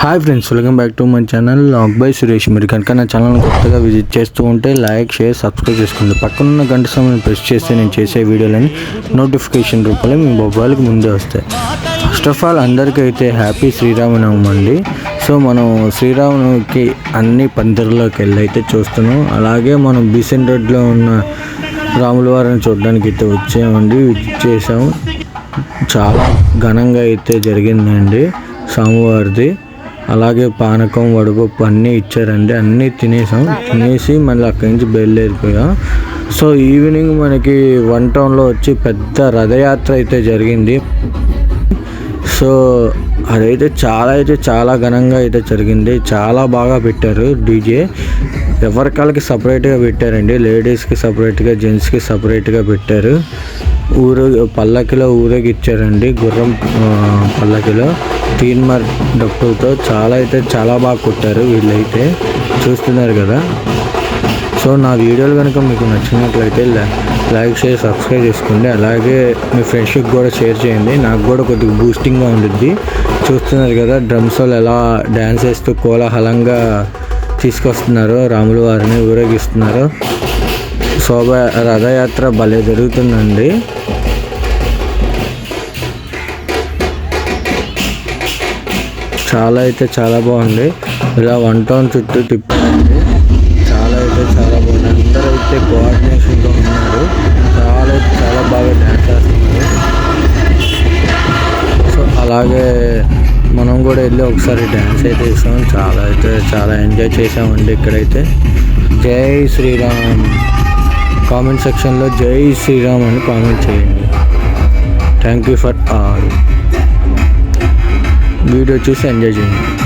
Hi friends welcome back to my channel lock by Suresh మీరు కనుక నా channel కొత్తగా విజిట్ చేస్తూ ఉంటే లైక్ షేర్ సబ్స్క్రైబ్ చేసుకోండి. పక్కనున్న గంట సమయం ప్రెస్ చేస్తే నేను చేసే వీడియోలని నోటిఫికేషన్ రూపంలో మీ మొబైల్కి ముందే వస్తాయి. ఫస్ట్ ఆఫ్ ఆల్ అందరికీ అయితే హ్యాపీ శ్రీరామనవమి అండి. సో మనం శ్రీరామునికి అన్ని పందిర్లోకి వెళ్ళి అయితే చూస్తున్నాం. అలాగే మనం బీసెన్ రోడ్లో ఉన్న రాముల వారిని చూడడానికి అయితే వచ్చామండి. విజిట్ చేసాము చాలా ఘనంగా అయితే జరిగిందండి స్వామివారిది. అలాగే పానకం వడపప్పు అన్నీ ఇచ్చారండి. అన్నీ తినేసాం. తినేసి మళ్ళీ అక్కడి నుంచి బయలుదేరిపోయాం. సో ఈవినింగ్ మనకి వన్ టౌన్లో వచ్చి పెద్ద రథయాత్ర అయితే జరిగింది. సో అదైతే చాలా అయితే చాలా ఘనంగా అయితే జరిగింది. చాలా బాగా పెట్టారు డీజే. ఎవరికాలకి సపరేట్గా పెట్టారండి? లేడీస్కి సపరేట్గా జెంట్స్కి సపరేట్గా పెట్టారు. ఊరు పల్లకిలో ఊరేగిచ్చారండి గుర్రం పల్లకిలో. తీన్మర్ డప్పులతో చాలా అయితే చాలా బాగా కొట్టారు వీళ్ళైతే. చూస్తున్నారు కదా. సో నా వీడియోలు కనుక మీకు నచ్చినట్లయితే లైక్ షేర్ సబ్స్క్రైబ్ చేసుకోండి అలాగే మీ ఫ్రెండ్షిప్ కూడా షేర్ చేయండి. నాకు కూడా కొద్దిగా బూస్టింగ్గా ఉంటుంది చూస్తున్నారు కదా డ్రమ్స్ వాళ్ళు ఎలా డ్యాన్స్ వేస్తూ కోలాహలంగా తీసుకొస్తున్నారు రాముల వారిని ఊరేగిస్తున్నారు. శోభ రథయాత్ర భలే జరుగుతుందండి. చాలా అయితే చాలా బాగుంది. ఇలా వన్ టౌన్ చుట్టూ తిప్పారండి అలాగే మనం కూడా వెళ్ళి ఒకసారి డ్యాన్స్ అయితే వేసాం చాలా అయితే చాలా ఎంజాయ్ చేసామండి ఇక్కడైతే. జై శ్రీరామ్. కామెంట్ సెక్షన్లో జై శ్రీరామ్ అని కామెంట్ చేయండి. Thank you for all video చూసి ఎంజాయ్ చేయండి.